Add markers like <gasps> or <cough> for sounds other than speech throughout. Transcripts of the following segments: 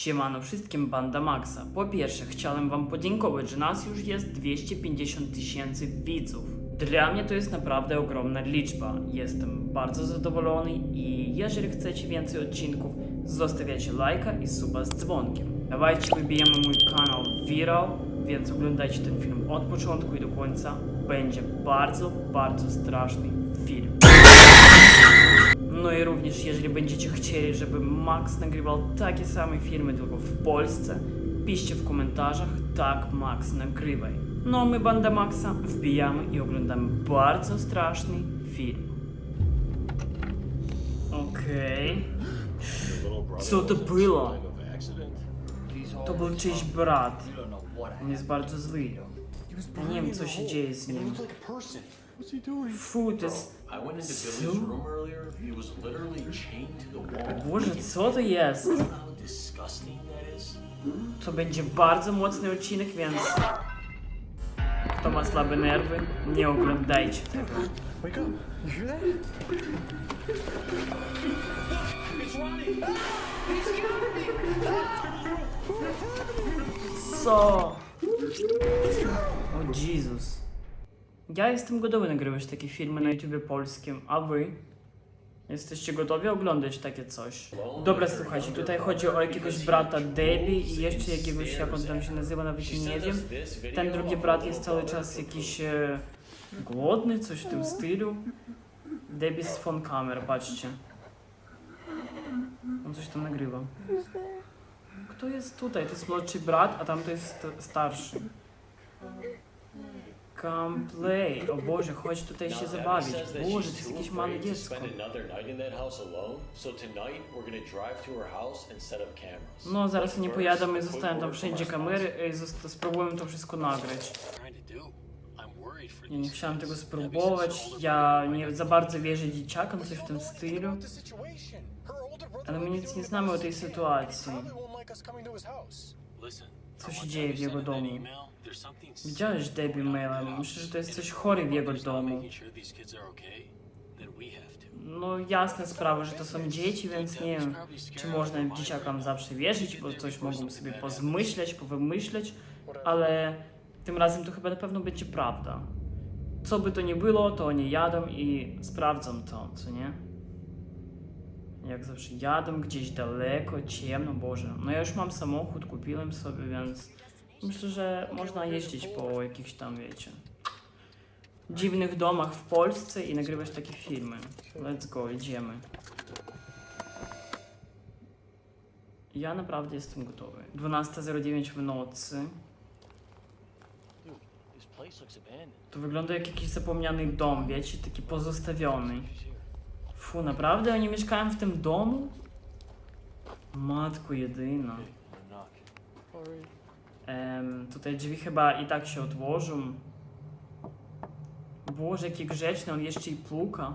Siemano wszystkim, banda Maxa. Po pierwsze, chciałem wam podziękować, że nas już jest 250 tysięcy widzów. Dla mnie to jest naprawdę ogromna liczba. Jestem bardzo zadowolony i jeżeli chcecie więcej odcinków, zostawiajcie lajka i suba z dzwonkiem. Dawajcie wybijemy mój kanał viral, więc oglądajcie ten film od początku i do końca. Będzie bardzo, bardzo straszny. No i również, jeżeli będziecie chcieli, żeby Max nagrywał takie same filmy, tylko w Polsce, piszcie w komentarzach, tak Max nagrywaj. No my, banda Maxa, wbijamy i oglądamy bardzo straszny film. Okej. Co to było? To był czyjś brat. On jest bardzo zły. Nie wiem, co się dzieje z nim. Fu, to jest... I went into Billy's room earlier. He was literally chained to the wall. Boże, co to jest? To będzie bardzo mocny odcinek, więc kto ma słabe nerwy, nie oglądajcie tego. Wake up. You hear that? Co? O Jezus. Ja jestem gotowy nagrywać takie filmy na YouTubie polskim, a wy? Jesteście gotowi oglądać takie coś? Dobra, słuchajcie, tutaj chodzi o jakiegoś brata Debbie i jeszcze jakiegoś, jak on tam się nazywa, nawet nie wiem. Ten drugi brat jest cały czas jakiś e, głodny, coś w tym stylu. Debbie z phone camera, patrzcie. On coś tam nagrywa. Kto jest tutaj? To jest młodszy brat, a tam to jest st- starszy. Come play. O Boże, chodź tutaj się zabawić. Boże, to jest jakieś małe dziecko. Spend another night in that house alone. So tonight we're gonna drive to her house and set up cameras. No, zaraz nie pojadą i zostawiam tam wszędzie kamery i zosta- spróbuję to wszystko nagrać. Trying to do. I'm worried for Ja nie these chciałem kids. tego spróbować, ja nie za bardzo wierzę dzieciakom, coś w tym stylu. The situation. Her older brother Ale my will nic leave nie him znamy o tej alone. sytuacji. Probably won't like us coming to his house. Listen, Co się dzieje w jego domu? Widziałeś Debbie mailem. Myślę, że to jest coś chory w jego domu. No jasna sprawa, że to są dzieci, więc nie wiem, czy można dzieciakom zawsze wierzyć, bo coś mogą sobie pozmyśleć, powymyśleć, ale tym razem to chyba na pewno będzie prawda. Co by to nie było, to oni jadą i sprawdzą to, co nie? Jak zawsze jadą gdzieś daleko, ciemno, Boże. No ja już mam samochód, kupiłem sobie, więc myślę, że można jeździć po jakichś tam, wiecie, dziwnych domach w Polsce i nagrywać takie filmy. Let's go, idziemy. Ja naprawdę jestem gotowy. 12.09 w nocy. To wygląda jak jakiś zapomniany dom, wiecie, taki pozostawiony. Fu, naprawdę oni mieszkają w tym domu? Matko jedyna. Em, tutaj drzwi chyba i tak się otworzą. Boże, jaki grzeczny, on jeszcze i pluka.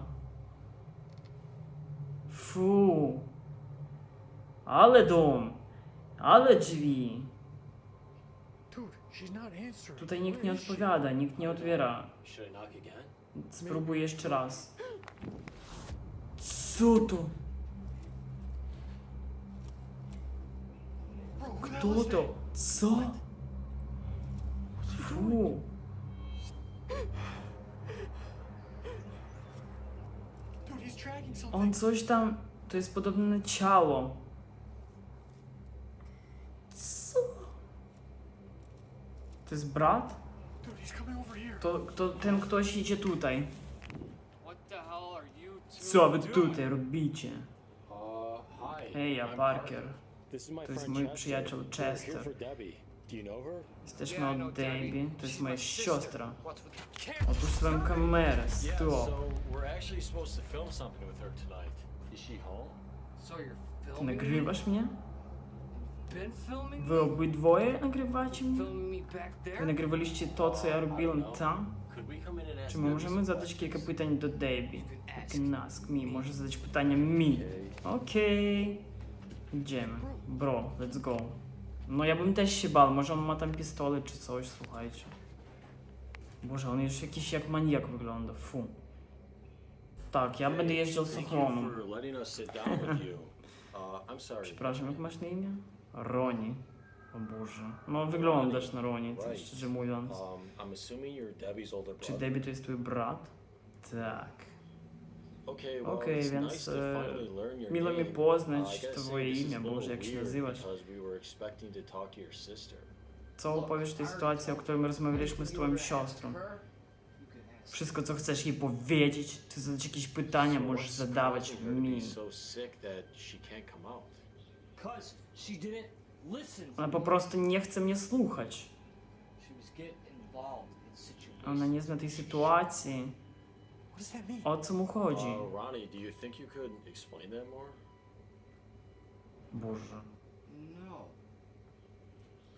Fu. Ale dom. Ale drzwi. Tutaj nikt nie odpowiada, nikt nie otwiera. Spróbuj jeszcze raz. Co to? Kto to? Co? Fu. On coś tam. To jest podobne ciało. Co? To jest brat? To, to ten ktoś idzie tutaj. What the hell are you two Co wy tutaj robicie? Hej, ja Parker. To jest mój przyjaciel Chester. Jesteśmy od Debbie. To jest moja siostra. Otóż swoją kamerę. Stop. Ty nagrywasz mnie? Wy obydwoje nagrywacie mnie? Wy nagrywaliście to, co ja robiłem tam? Czy my możemy zadać kilka pytań do Debbie? You can ask. me. Może zadać pytania mi. Okej. Idziemy. Bro, let's go. No ja bym też się bał. Może on ma tam pistolet czy coś, słuchajcie. Boże, on już jakiś jak maniak wygląda. Fu. Tak, ja będę jeździł z ochroną. Przepraszam, jak masz na imię? Roni. O Boże. No wyglądasz na Roni, tak szczerze mówiąc. Um, I'm assuming you're Debbie's older Czy. Debbie to jest twój brat? Tak. Okay, well, Okej, it's więc, nice e, Miło mi. Uh, poznać twoje imię, Boże, jak się nazywasz. because we were expecting to talk to your sister. Co powiesz w tej sytuacji, o której my rozmawialiśmy z twoją siostrą? Wszystko, co chcesz jej powiedzieć, czy zadać jakieś pytania, możesz zadawać mi. Be so sick that she can't come out. Cause she didn't listen. Ona po prostu nie chce mnie słuchać. She was getting involved in situations. Ona nie zna tej sytuacji. What does that mean? O co mu chodzi? Uh, Ronnie, do you think you could explain that more? Boże. No.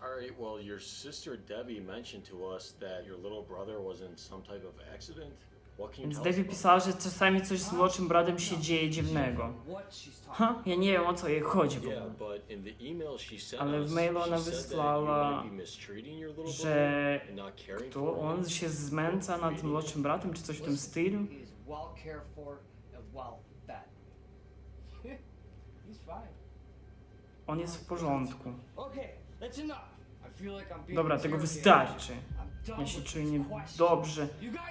Alright, well, your sister Debbie mentioned to us that your little brother was in some type of accident. Więc Debbie pisała, że czasami coś z młodszym bratem się dzieje dziwnego. Ha, ja nie wiem o co jej chodzi w ogóle. Ale w mailu ona wysłała, Że and not caring to for him. on się zmęca nad młodszym bratem, czy coś w tym stylu. <laughs> On jest w porządku. Dobra, tego wystarczy. Ja się these niedobrze.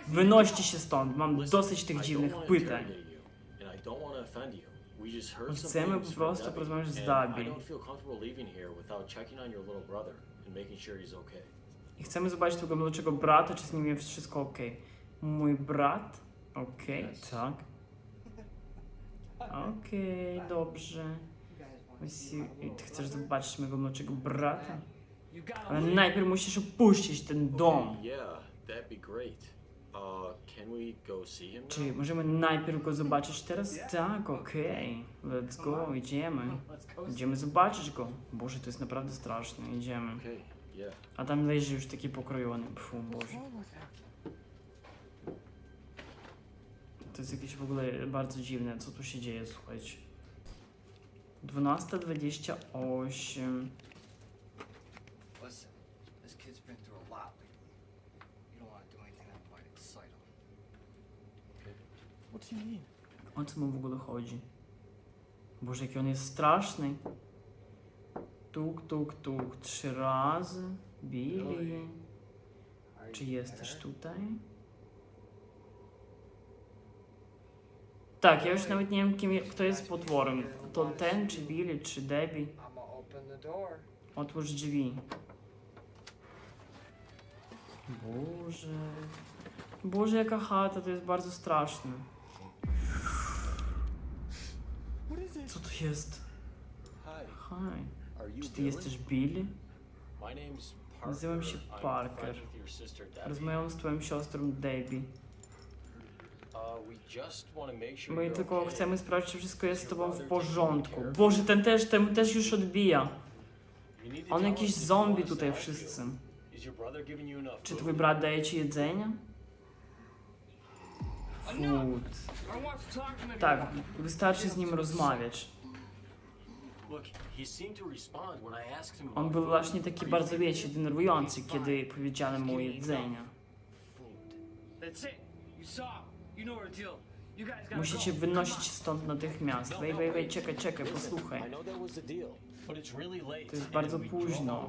Wynoście się stąd, mam dosyć tych dziwnych pytań. Chcemy po prostu porozmawiać z Debbie. I on chcemy zobaczyć tego młodszego brata, czy z nim jest wszystko ok. Mój brat? Okej, tak. Okej, dobrze. Ty chcesz zobaczyć mojego młodszego brata, ale najpierw musisz opuścić ten dom. Uh, can we go see him now? Czy możemy najpierw go zobaczyć teraz? Tak, okej. Let's go, idziemy. Idziemy zobaczyć go. Boże, to jest naprawdę straszne, idziemy. Okay. A tam leży już taki pokrojony. Pfu, Boże. To jest jakieś w ogóle bardzo dziwne, co tu się dzieje, słuchajcie. 12.28. Listen, this kid's been through a lot lately. You don't want to do anything that might excite him. O co mu w ogóle chodzi? Boże, jaki on jest straszny. Tuk, tuk, tuk. Trzy razy. Billy. Czy jesteś tutaj? Tak, ja już nawet nie wiem, kim, kto jest potworem. To ten, czy Billy, czy Debbie. Otwórz drzwi. Boże. Boże, jaka chata, to jest bardzo straszne. What is it? Co to jest? Hi, Czy ty jesteś Billy? Nazywam się Parker. Rozmawiam z twoją siostrą Debbie. Uh, My tylko chcemy sprawdzić, czy wszystko jest z tobą w porządku. Boże, ten też, ten też już odbija. On jakiś zombie tutaj wszyscy. Czy twój brat daje ci jedzenie? Food. Tak, wystarczy z nim rozmawiać. On był właśnie taki bardzo, wiecie, denerwujący, kiedy powiedziałem mu gotta Musicie wynosić stąd natychmiast. Wej, wej, wej, czekaj, czekaj, posłuchaj. To jest bardzo późno.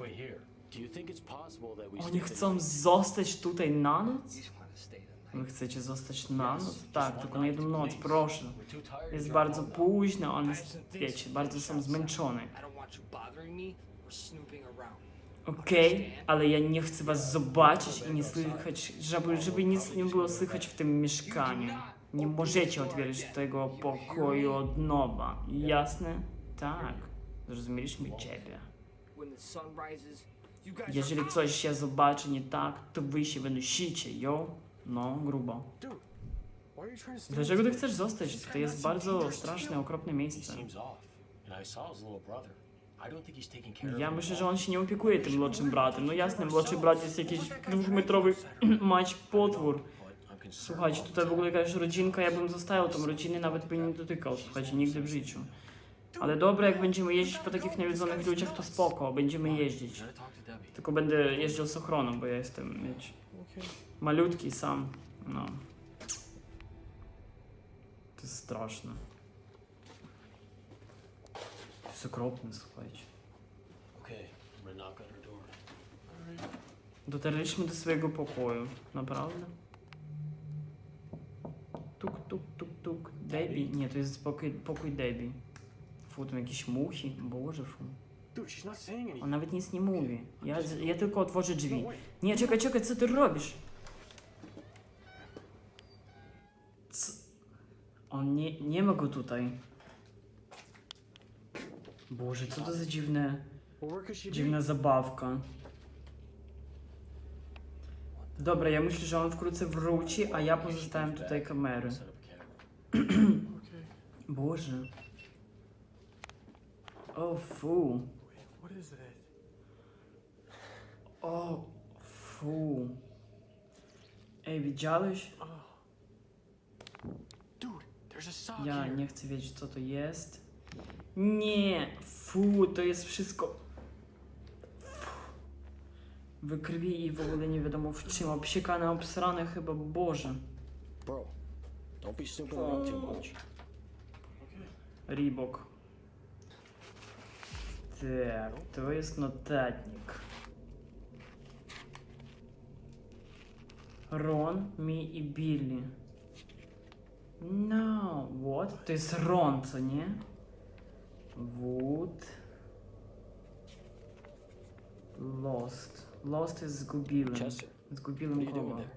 Oni chcą zostać tutaj na noc? Wy chcecie zostać na noc? Tak, tylko na jedną noc, proszę. Jest bardzo późno, on jest, wiecie, bardzo outside. zmęczony. Okej, ale ja nie chcę was zobaczyć i nie słychać, żeby, żeby nic nie było słychać w tym mieszkaniu. Nie możecie otwierać tego pokoju od nowa. Jasne? Tak. Zrozumieliśmy ciebie. Jeżeli coś się zobaczy nie tak, to wy się wynosicie, jo? No, grubo. Dlaczego ty chcesz zostać? To jest bardzo straszne, okropne miejsce. Ja myślę, że on się nie opiekuje tym młodszym bratem. No jasne, młodszy brat jest jakiś dwumetrowy <clears throat> mać potwór. Słuchajcie, tutaj w ogóle jakaś rodzinka, ja bym zostawiał tą rodzinę, nawet by nie dotykał, słuchajcie, nigdy w życiu. Ale dobra, jak będziemy jeździć po takich nawiedzonych ludziach, to spoko, będziemy jeździć. Tylko będę jeździł z ochroną, bo ja jestem, wiecie, Okay. malutki sam, no. To jest straszne. To jest okropne, słuchajcie. Okay, I'm gonna knock on her door. Dotarliśmy do swojego pokoju. Naprawdę? Tuk, tuk, tuk, tuk. Debbie? Nie, to On nawet nic nie mówi. Ja, ja tylko otworzę drzwi. Nie, czekaj, czekaj, co ty robisz? C... On nie, nie ma go tutaj. Boże, co to za dziwne, dziwna zabawka. Dobra, ja myślę, że on wkrótce wróci, a ja pozostawiam tutaj kamery. <clears throat> Boże. O fu. What is that? O fu. Ej, widziałeś? Ja nie chcę wiedzieć, co to jest. Nie, fu, to jest wszystko. Fu. Krwi i w ogóle nie wiadomo w czym. Obsikane, obsrane chyba, Boże. Bro, don't be snooping around too much. Reebok. Tak, to jest notatnik. Ron, mi i Billy. No, what? To jest Ron, co nie? Wood. Lost. Lost jest zgubiłem. Chester, what Zgubiłem are you doing kogo? there?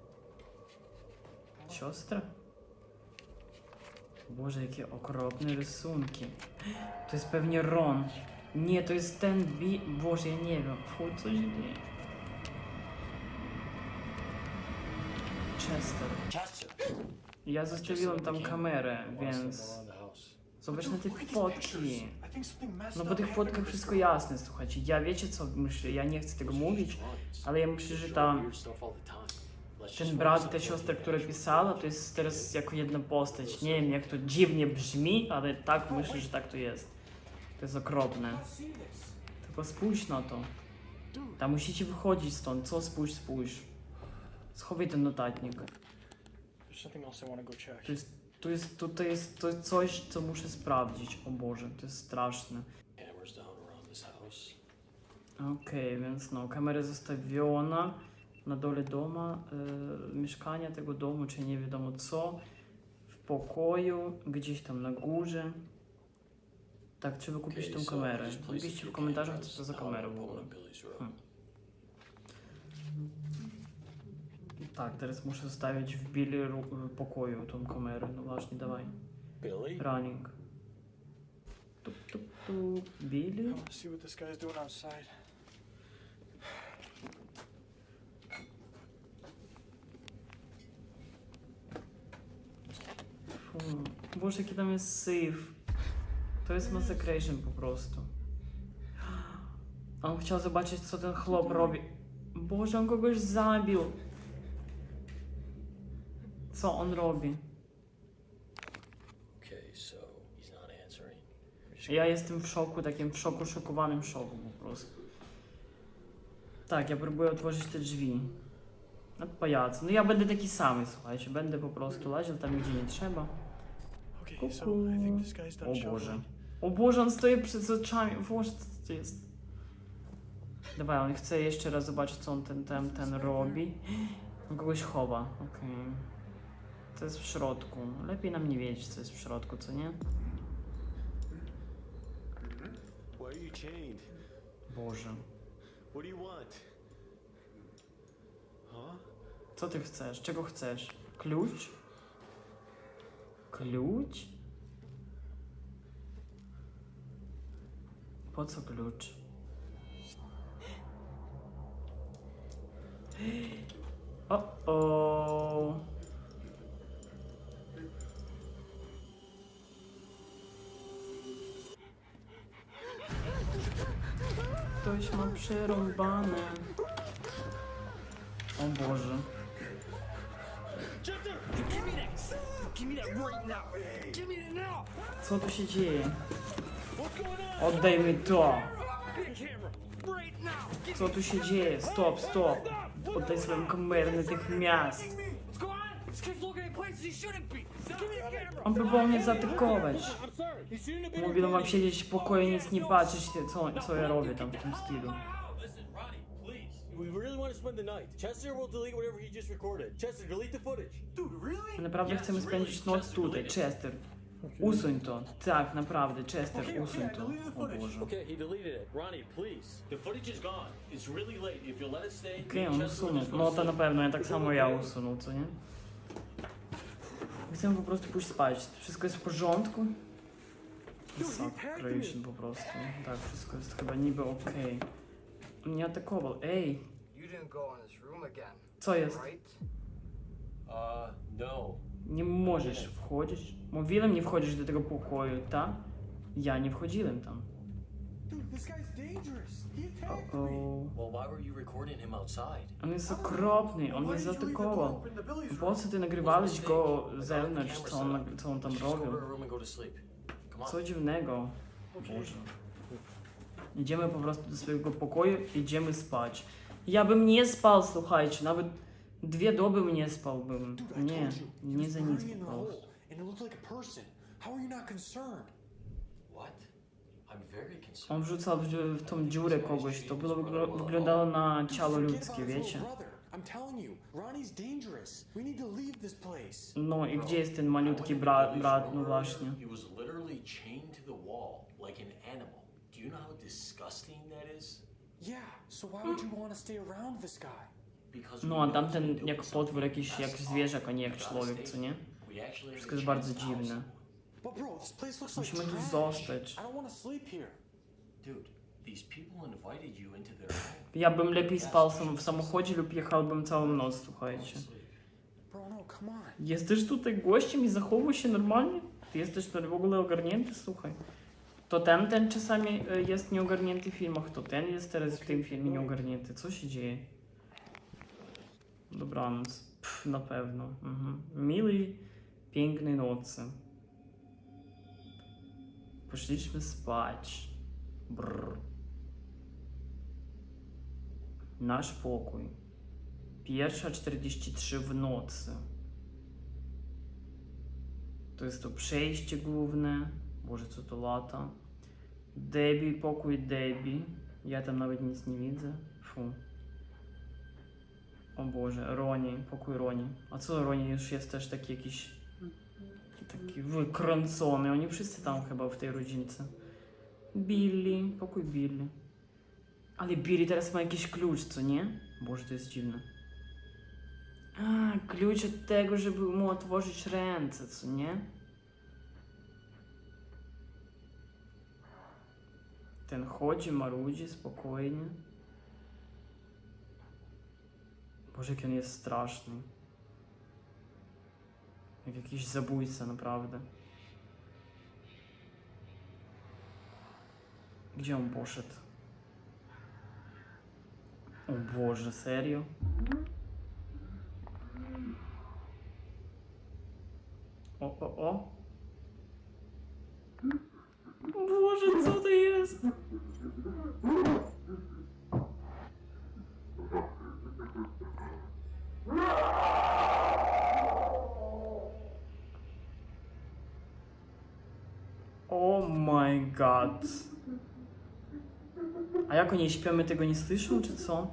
Siostra? Boże, jakie okropne rysunki. To jest pewnie Ron. Nie, to jest ten bi... Boże, ja nie wiem. Fu, co się dzieje? Chester. Chester! Ja zostawiłem tam kamerę, więc... Zobacz na te fotki. No po tych fotkach wszystko jasne, słuchajcie. Ja wiecie co myślę, ja nie chcę tego mówić, ale ja myślę, że ta... Ten brat i ta siostra, która pisała, to jest teraz jako jedna postać. Nie wiem, jak to dziwnie brzmi, ale tak myślę, że tak to jest. To jest okropne. Tylko spójrz na to. Tam musicie wychodzić stąd. Co spójrz, spójrz. Schowaj ten notatnik. There's something else I want to go check. To jest, to jest, to jest to jest coś, co muszę sprawdzić. O Boże, to jest straszne. Cameras down around this house. Okej, więc no, kamera zostawiona na dole doma, e, mieszkania tego domu, czy nie wiadomo co, w pokoju, gdzieś tam na górze. Tak, trzeba kupić Okay, tą so kamerę. I just placed a Napiszcie w few komentarzach, cameras co to za out kamera w ogóle. Billy's. Hmm. Tak, teraz muszę zostawić w Billy ru- pokoju tą kamerę. No właśnie, dawaj. Billy? Running. Tup, tup, tup. Billy? I want to see what this guy's doing outside. Fu. Boże, jaki tam jest syf. To jest massacration po prostu. On chciał zobaczyć, co ten chłop robi. Boże, on kogoś zabił. Co on robi? Okay, Ja jestem w szoku, takim w szoku, szokowanym szoku po prostu. Tak, ja próbuję otworzyć te drzwi. No pajac. No ja będę taki samy, słuchajcie. Będę po prostu laził tam, gdzie nie trzeba. Okay, done O Boże. O Boże, on stoi przed oczami. Boże, co to jest? Dawaj, on chce jeszcze raz zobaczyć, co on ten, ten, ten robi. On kogoś chowa, okej. Co jest w środku? Lepiej nam nie wiedzieć, co jest w środku, co nie? Boże. Co ty chcesz? Czego chcesz? Klucz? Klucz? Po co klucz? <gasps> O, o. Ktoś ma przerąbane. O Boże. Co tu się dzieje? Oddaj mi to! Co tu się dzieje? Stop, stop! Oddaj swoją kamerę natychmiast! On próbował mnie zaatakować. Mówiłem wam siedzieć w pokoju i nic nie patrzeć, co, co ja robię tam w tym stylu. Naprawdę chcemy spędzić noc tutaj, Chester. Usuń to. Tak, naprawdę, Chester, Okay, okay, usuń I to. O. Boże. Okay, he deleted it. Ronnie, please. The footage is gone. It's really late. If you'll let it stay, Okej, me on usunął. No to na pewno, ja tak samo ja usunął, co nie? Chcemy po prostu pójść spać. Wszystko jest w porządku? Creation po prostu. Tak, wszystko jest chyba niby okej. On nie atakował. Ej, co jest? Uh, no. Nie możesz wchodzić. Mówiłem, nie wchodzisz do tego pokoju, tak? Ja nie wchodziłem tam. Dude, this guy's dangerous. He O, attacked o. me. Well, why were you recording him outside? On jest okropny, on mnie zaatakował. Po co ty nagrywałeś go the zewnątrz, co on, co on tam robił? Co dziwnego. Boże. Idziemy po prostu do swojego pokoju, idziemy spać. Ja bym nie spał, słuchajcie, nawet dwie doby nie spałbym. Nie, nie za nic po prostu. What? I'm very concerned. On wrzucał w, w tą dziurę kogoś, to było, wygl- wyglądało na ciało ludzkie, wiecie? little brother. I'm telling you, Ronnie's dangerous. We need to leave this place. No i gdzie jest ten malutki brat, brat no właśnie. He was literally chained to the wall like an animal. Do you know how disgusting that is? Yeah, so why would you want to stay around this guy? Because No a tamten jak potwór, jakiś jak zwierzak, a nie jak człowiek, co nie? Wszystko to jest bardzo dziwne. But bro, this place looks like Musimy tu trash. zostać. I don't want to sleep here. Dude, these people invited you into their home. Ja bym lepiej spał sam w samochodzie lub jechałbym całą noc, słuchajcie. to sleep. Bro, no, come on. Jesteś tutaj gościem i zachowuj się normalnie? Ty jesteś tutaj w ogóle ogarnięty? Słuchaj. To ten, ten czasami e, jest nieogarnięty w filmach, to ten jest teraz w tym filmie nieogarnięty. Co się dzieje? Dobranoc. Pff, na pewno. Mhm. Miłej, pięknej nocy. Poszliśmy spać. Brrr. Nasz pokój. Pierwsza 43 w nocy. To jest to przejście główne. Boże, co to lata. Debbie, pokój Debbie. Ja tam nawet nic nie widzę. Fu. O Boże, Roni, pokój Roni. A co Roni już jest też taki jakiś... Taki wykręcony. Oni wszyscy tam chyba w tej rodzince. Billy, pokój Billy. Ale Billy teraz ma jakiś klucz, co nie? Boże, to jest dziwne. A, klucz od tego, żeby mu otworzyć ręce, co nie? Ten chodzi, marudzi spokojnie. Boże, jaki on jest straszny. Jak jakiś zabójca, naprawdę. Gdzie on poszedł? O Boże, serio? O, o, o. Boże, co to jest? Oh my god. Oni śpią, my tego nie słyszą, czy co?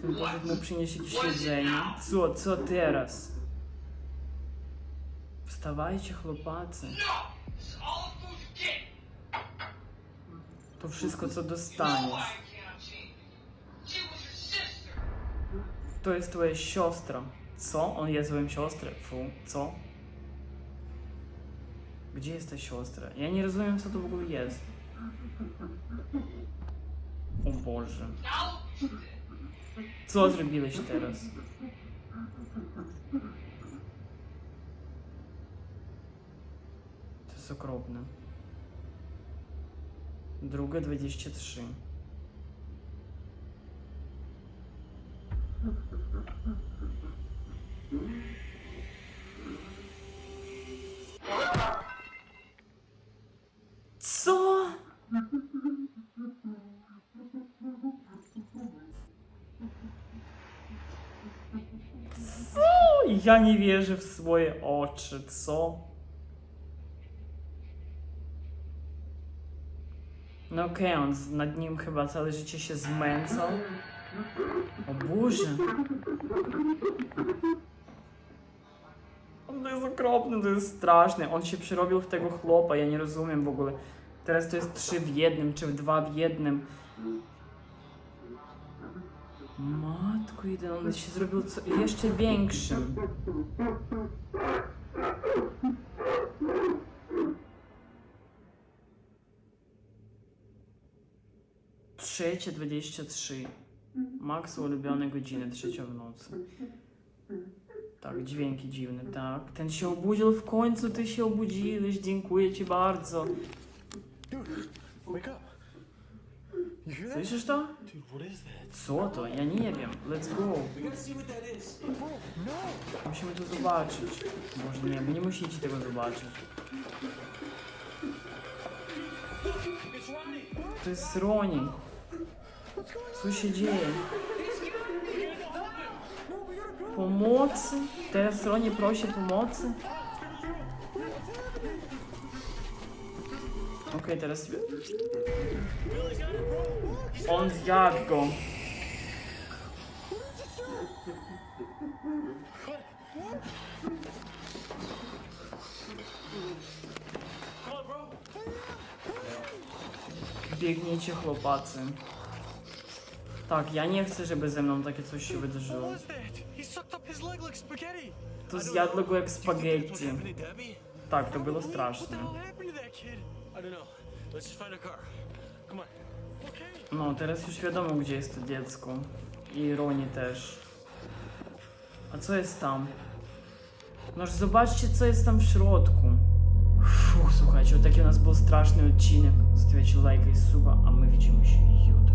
Ten poszedł mu przynieść jakieś jedzenie. Co, co teraz? Wstawajcie, chłopacy. To wszystko, co dostaniesz. To jest twoja siostra. Co? On jest twoją siostrę? Fu, co? Jest ta siostra? Ja nie rozumiem, co to w ogóle jest. O Boże. Co zrobiłeś teraz? To jest okropne. Druga 23. Co? Ja nie wierzę w swoje oczy, co? No okej, on z- nad nim chyba całe życie się zmęcał. O Boże. On to jest okropny, to jest straszne. On się przerobił w tego chłopa, ja nie rozumiem w ogóle. Teraz to jest trzy w jednym, czy dwa w jednym. Matko jedyna, on się zrobił co, jeszcze większym. Dwadzieścia trzy. Max ulubione godziny, trzecia w nocy. Tak, dźwięki dziwne, tak. Ten się obudził w końcu, ty się obudziłeś, dziękuję ci bardzo. Dude, wake up. Słyszysz to? Co to? Ja nie wiem. Let's go. Musimy to zobaczyć. Może nie, wy nie musicie tego zobaczyć. To jest Roni. Co się dzieje? Pomocy? Teraz Roni prosi pomocy? Okej, teraz... On zjadł go. Biegnijcie chłopacy. Tak, ja nie chcę, żeby ze mną takie coś się wydarzyło. To zjadło go jak spaghetti. Tak, to było straszne. No, teraz już wiadomo, gdzie jest to dziecko. I Roni też. A co jest tam? Noż zobaczcie, co jest tam w środku. Fuh, słuchajcie, taki u nas był straszny odcinek. Zostawiajcie lajka i suba, a my widzimy się jutro.